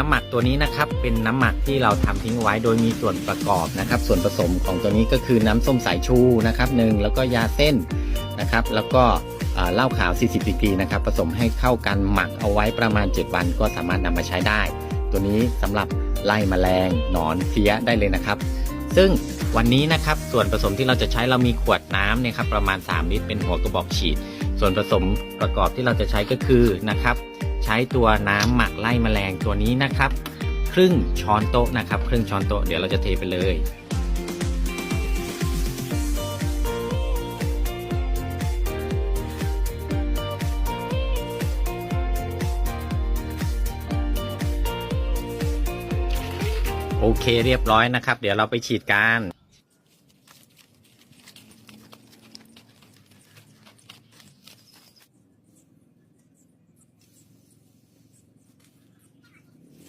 น้ำหมักตัวนี้นะครับเป็นน้ำหมักที่เราทำทิ้งไว้โดยมีส่วนประกอบนะครับ ส่วนผสมของตัวนี้ก็คือน้ำส้มสายชูนะครับหนึ่งแล้วก็ยาเส้นนะครับ แล้วก็เอ่อเหล้าขาว 40ดีกรีนะครับผสมให้เข้ากันหมักเอาไว้ประมาณ 7 วันก็สามารถนำมาใช้ได้ ตัวนี้สำหรับไล่แมลงหนอนเฟี้ยได้เลยนะครับ ซึ่งวันนี้นะครับส่วนผสมที่เราจะใช้เรามีขวดน้ำเนี่ยครับประมาณ 3 ลิตรเป็นหัวกระบอกฉีด ส่วนผสมประกอบที่เราจะใช้ก็คือนะครับ ใช้ตัวน้ำหมักไล่แมลงตัวนี้นะครับ ครึ่งช้อนโต๊ะนะครับ ครึ่งช้อนโต๊ะเดี๋ยวเราจะเทไปเลยโอเคเรียบร้อยนะครับ เดี๋ยวเราไปฉีดกัน